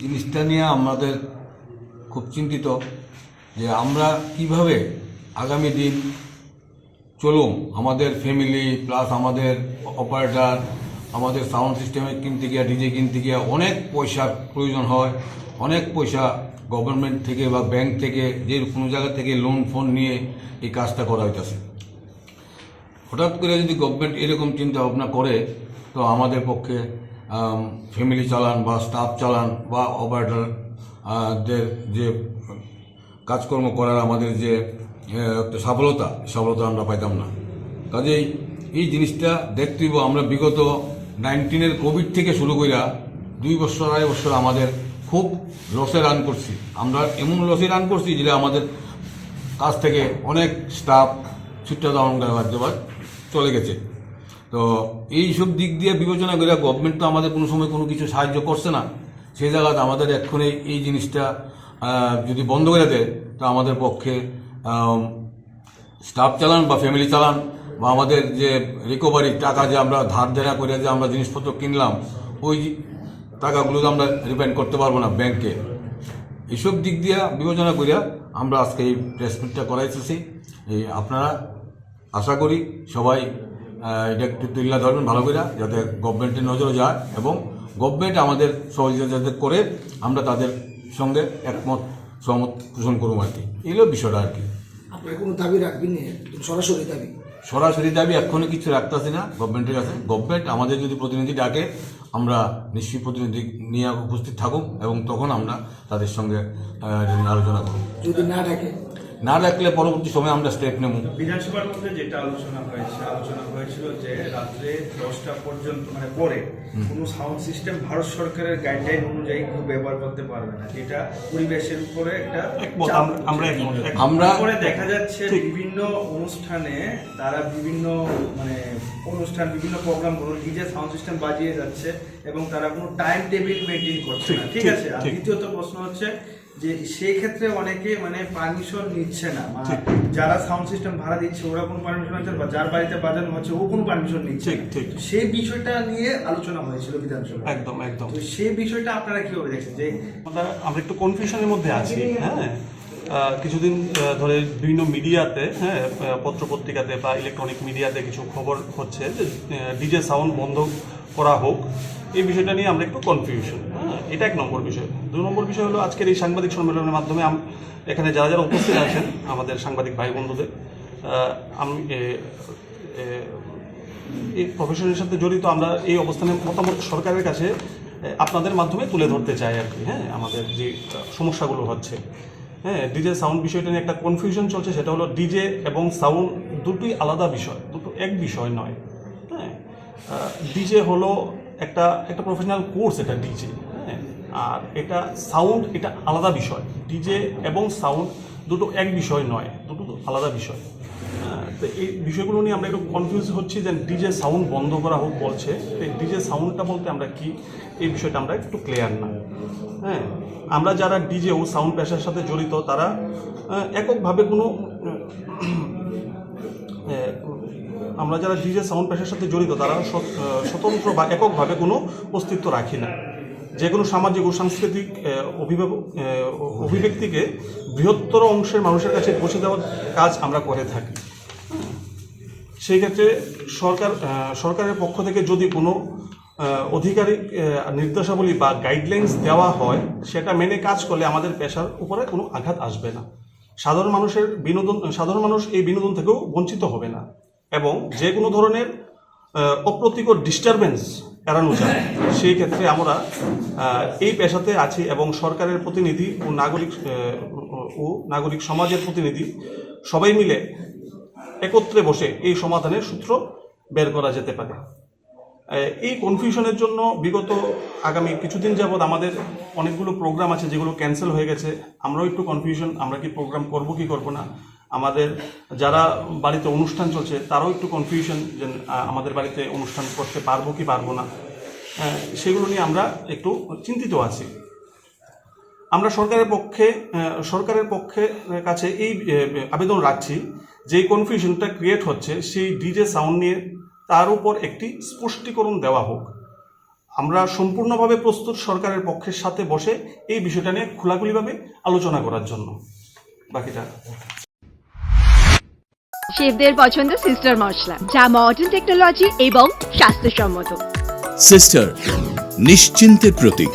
জিনিসটা নিয়ে আমাদের খুব চিন্তিত যে আমরা কীভাবে আগামী দিন চলুম আমাদের ফ্যামিলি প্লাস আমাদের অপারেটার আমাদের সাউন্ড সিস্টেমে কিনতে গিয়ে ডিজে কিনতে গিয়ে অনেক পয়সার প্রয়োজন হয়। অনেক পয়সা গভর্নমেন্ট থেকে বা ব্যাংক থেকে, যে কোনো জায়গা থেকে লোন ফোন নিয়ে এই কাজটা করা হইতেছে। হঠাৎ করে যদি গভর্নমেন্ট এরকম চিন্তা ভাবনা করে, তো আমাদের পক্ষে ফ্যামিলি চালান বা স্টাফ চালান বা অপারেটর দের যে কাজকর্ম করার আমাদের যে একটা সফলতা সফলতা আমরা পাইতাম না। কাজেই এই জিনিসটা দেখতে হইব, আমরা বিগত নাইনটিনের কোভিড থেকে শুরু কইরা দুই বছর, আড়াই বছর আমাদের খুব লসে রান করছি। আমরা এমন লসে রান করছি যেটা আমাদের কাছ থেকে অনেক স্টাফ ছুট্টা মাধ্যমে চলে গেছে। তো এই সব দিক দিয়ে বিবেচনা করে গভর্নমেন্ট তো আমাদের কোনো সময় কোনো কিছু সাহায্য করছে না। সেই জায়গাতে আমাদের এক্ষুনি এই জিনিসটা যদি বন্ধ করে দেয়, তো আমাদের পক্ষে স্টাফ চালান বা ফ্যামিলি চালান বা আমাদের যে রিকভারি টাকা যে আমরা ধার দেনা করে যে আমরা জিনিসপত্র কিনলাম, ওই টাকাগুলো আমরা রিপেন্ড করতে পারব না ব্যাংকে এসব দিক দিয়ে বিবেচনা করিয়া আমরা আজকে এই প্রেস মিটটা করাইতেছি। এই আপনারা আশা করি সবাই এটা একটু তুল্লা ধরবেন ভালো করে যাতে গভর্নমেন্টের নজরে যায় এবং গভর্নমেন্ট আমাদের সহযোগিতা যাতে করে আমরা তাদের সঙ্গে একমত সহমত পোষণ করুম আর কি। এগুলো বিষয়টা আর কি। আপনারা কোনো দাবি রাখবেন সরাসরি দাবি? সরাসরি দাবি এক্ষুনি কিছু রাখতেছি না গভর্নমেন্টের কাছে গভর্নমেন্ট আমাদের যদি প্রতিনিধি ডাকে আমরা নিশ্চয়ই প্রতিনিধি নিয়ে উপস্থিত থাকুক এবং তখন আমরা তাদের সঙ্গে আলোচনা করব। যদি না ডাকে? না ডাকলে পরবর্তী সময় আমরা স্টেপ নেব। বিধানসভার মধ্যে যেটা আলোচনা হয়েছে আলোচনা হয়েছিল যে রাত্রে দশটা পর্যন্ত মানে পরে কোনো সাউন্ড সিস্টেম ভারত সরকারের গাইডলাইন অনুযায়ী কেউ ব্যবহার করতে পারবে না যেটা পরিবেশের উপরে একটা আমরা- আমরা পরে দেখা যাচ্ছে বিভিন্ন অনুষ্ঠানে তারা বিভিন্ন মানে অনুষ্ঠান বিভিন্ন প্রোগ্রামগুলো ডিজে সাউন্ড সিস্টেম বাজিয়ে যাচ্ছে এবং তারা কোনো টাইম টেবিল মেনটেন করছে না ঠিক, আছে? আর দ্বিতীয়ত প্রশ্ন হচ্ছে যে সেই ক্ষেত্রে অনেকে মানে পারমিশন নিচ্ছে না। যারা সাউন্ড সিস্টেম ভাড়া দিচ্ছে ওরা কোনো পারমিশন নিচ্ছে বা যার বাড়িতে বাজানো হচ্ছে ও কোনো পারমিশন নিচ্ছে ঠিক, ঠিক। সেই বিষয়টা নিয়ে আলোচনা হয়েছিল বিধানসভা একদম একদম। তো সেই বিষয়টা আপনারা কীভাবে দেখছেন? যে আমরা একটু কনফিউশনের মধ্যে আছি। হ্যাঁ। কিছুদিন ধরে বিভিন্ন মিডিয়াতে হ্যাঁ পত্র পত্রিকাতে বা ইলেকট্রনিক মিডিয়াতে কিছু খবর হচ্ছে যে ডিজে সাউন্ড বন্ধ করা হোক। এই বিষয়টা নিয়ে আমরা একটু কনফিউশন হ্যাঁ এটা এক নম্বর বিষয়। দু নম্বর বিষয় হলো, আজকের এই সাংবাদিক সম্মেলনের মাধ্যমে এখানে যারা যারা উপস্থিত আছেন, আমাদের সাংবাদিক ভাই বন্ধুদের আমি এই প্রফেশনের সাথে জড়িত, আমরা এই অবস্থানে মতামত সরকারের কাছে আপনাদের মাধ্যমে তুলে ধরতে চাই আর কি। হ্যাঁ আমাদের যে সমস্যাগুলো হচ্ছে। হ্যাঁ ডিজে সাউন্ড বিষয়টা নিয়ে একটা কনফিউশন চলছে, সেটা হলো ডিজে এবং সাউন্ড দুটোই আলাদা বিষয়, দুটো এক বিষয় নয়। হ্যাঁ ডিজে হলো একটা একটা প্রফেশনাল কোর্স এটা ডিজে হ্যাঁ আর এটা সাউন্ড এটা আলাদা বিষয়। ডিজে এবং সাউন্ড দুটো এক বিষয় নয়, দুটো আলাদা বিষয়। তো এই বিষয়গুলো নিয়ে আমরা একটু কনফিউজ হচ্ছি যে ডিজে সাউন্ড বন্ধ করা হোক বলছে, তো এই ডিজে সাউন্ডটা বলতে আমরা কি? এই বিষয়টা আমরা একটু ক্লিয়ার না। হ্যাঁ আমরা যারা ডিজে ও সাউন্ড পেশার সাথে জড়িত, তারা এককভাবে কোনো আমরা যারা ডিজে সাউন্ড পেশার সাথে জড়িত, তারা স্বতন্ত্র বা এককভাবে কোনো অস্তিত্ব রাখি না। যে কোনো সামাজিক ও সাংস্কৃতিক অভিব্যক্তিকে বৃহত্তর অংশের মানুষের কাছে পৌঁছে দেওয়ার কাজ আমরা করে থাকি। সেই ক্ষেত্রে সরকার সরকারের পক্ষ থেকে যদি কোনো আহ, আধিকারিক নির্দেশাবলী বা গাইডলাইন্স দেওয়া হয় সেটা মেনে কাজ করলে আমাদের পেশার উপরে কোনো আঘাত আসবে না। সাধারণ মানুষের বিনোদন সাধারণ মানুষ এই বিনোদন থেকেও বঞ্চিত হবে না এবং যে কোনো ধরনের অপ্রতিকর ডিস্টারবেন্স এড়ানো যায়। সেই ক্ষেত্রে আমরা এই পেশাতে আছি এবং সরকারের প্রতিনিধি ও নাগরিক ও নাগরিক সমাজের প্রতিনিধি সবাই মিলে একত্রে বসে এই সমাধানের সূত্র বের করা যেতে পারে। এই কনফিউশনের জন্য বিগত আগামী কিছুদিন যাবৎ আমাদের অনেকগুলো প্রোগ্রাম আছে যেগুলো ক্যান্সেল হয়ে গেছে। আমরাও একটু কনফিউশন আমরা কি প্রোগ্রাম করব, কি করব না। আমাদের যারা বাড়িতে অনুষ্ঠান চলছে, তারাও একটু কনফিউশন যে আমাদের বাড়িতে অনুষ্ঠান করতে পারব কি পারব না। সেগুলো নিয়ে আমরা একটু চিন্তিত আছি। আমরা সরকারের পক্ষে সরকারের পক্ষে কাছে এই আবেদন রাখছি যে কনফিউশনটা ক্রিয়েট হচ্ছে সেই ডিজে সাউন্ড নিয়ে তার উপর একটি স্পষ্টীকরণ দেওয়া হোক। আমরা সম্পূর্ণভাবে প্রস্তুত সরকারের পক্ষের সাথে বসে এই বিষয়টা নিয়ে খোলাখুলিভাবে আলোচনা করার জন্য। বাকিটা শেফদের পছন্দ সিস্টার মশলা যা মডার্ন টেকনোলজি এবং স্বাস্থ্যসম্মত। সিস্টার নিশ্চিন্তের প্রতীক।